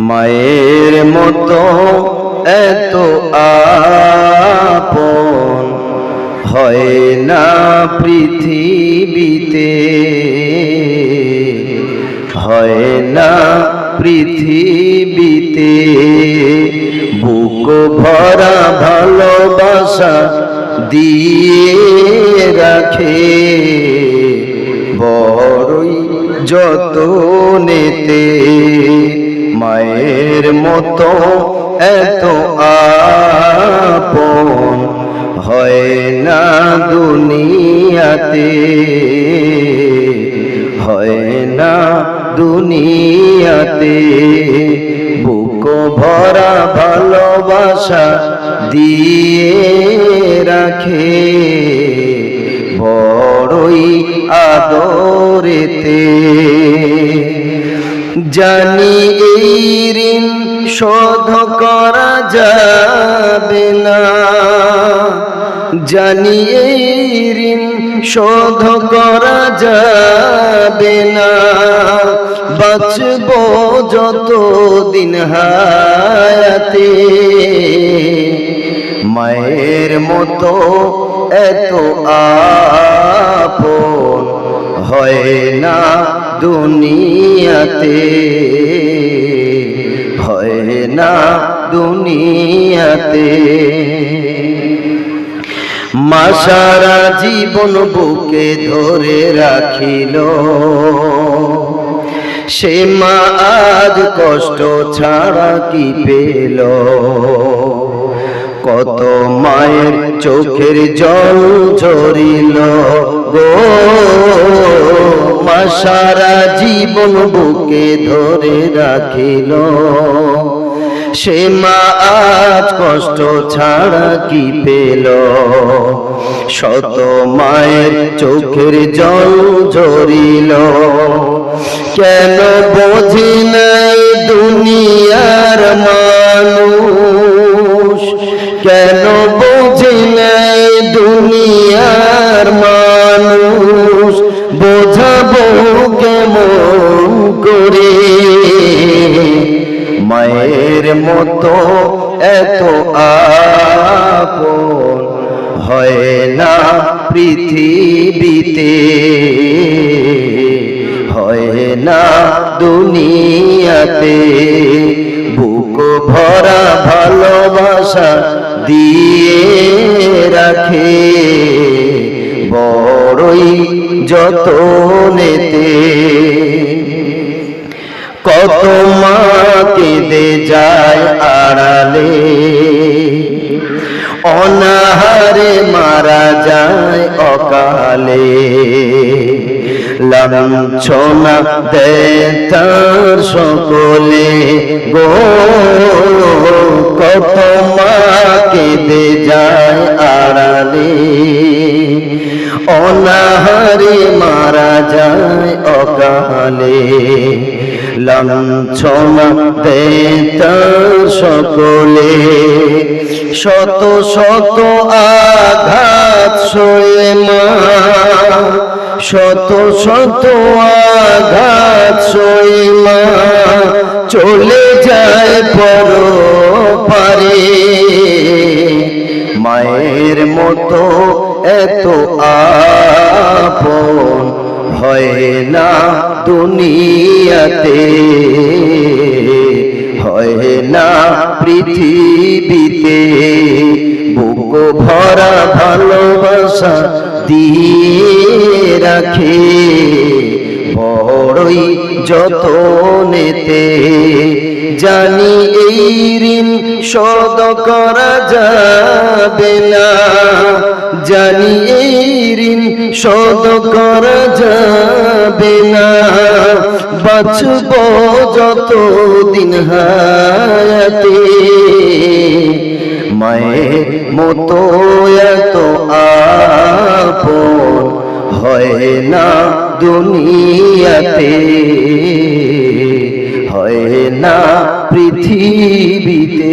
মায়ের মতো এত আপন হয় না পৃথিবীতে, হয় না পৃথিবীতে। বুক ভরা ভালোবাসা দিয়ে রাখে, বড়ই যতনেতে মায়ের মতো এত আপন হয় না দুনিয়াতে, হয় না দুনিয়াতে। বুক ভরা ভালোবাসা দিয়ে রাখে, বড়ই আদরেতে। জানি এই ঋণ শোধ করা যাবে না। জানি এই ঋণ শোধ করা যাবে না। বাঁচব যত দিন হায়াতে। মায়ের মতো এত আপন হয় না। দুনিয়াতে। হয় না দুনিয়াতে। মা সারা জীবন বুকে ধরে রাখিল। সে মা আজ কষ্ট ছাড়া কি পেল? কত মায়ের চোখের জল ঝরিল গো। মা সারা জীবন বুকে ধরে রাখিল। সে মা আজ কষ্ট ছাড়া কি পেল? শত মায়ের চোখের জল ঝরিল। কেন বোঝি নাই দুনিয়ার মানুষ বোঝাবো কেমন করে? মায়ের মতো এত আপন হয় না পৃথিবীতে। হয় না দুনিয়াতে। বুক ভরা ভালোবাসা দিয়ে রাখে। যতনেতে কত মা কেঁদে যায় আড়ালে, অনাহারে মারা যায় অকালে। লাঞ্ছনা দেয় তার সকলে, গো, কত মা কেঁদে যায় অনাহারে মারা যায় অকালে। লাঞ্ছনা সকলে। শত শত আঘাত শত শত আঘাত চলে যায় পর পারে মায়ের মতো এত আপন হয় না দুনিয়াতে, হয় না পৃথিবীতে। বুক ভরা ভালোবাসা দিয়ে রাখে, বড়ই যতনেতে। জানি এই ঋণ শোধ করা যাবে না। জানি এই ঋণ শোধ করা যাবে না। বাঁচব যত দিন হায়াতে। মায়ের মতো এত আপন হয় না দুনিয়াতে। হয় না পৃথিবীতে।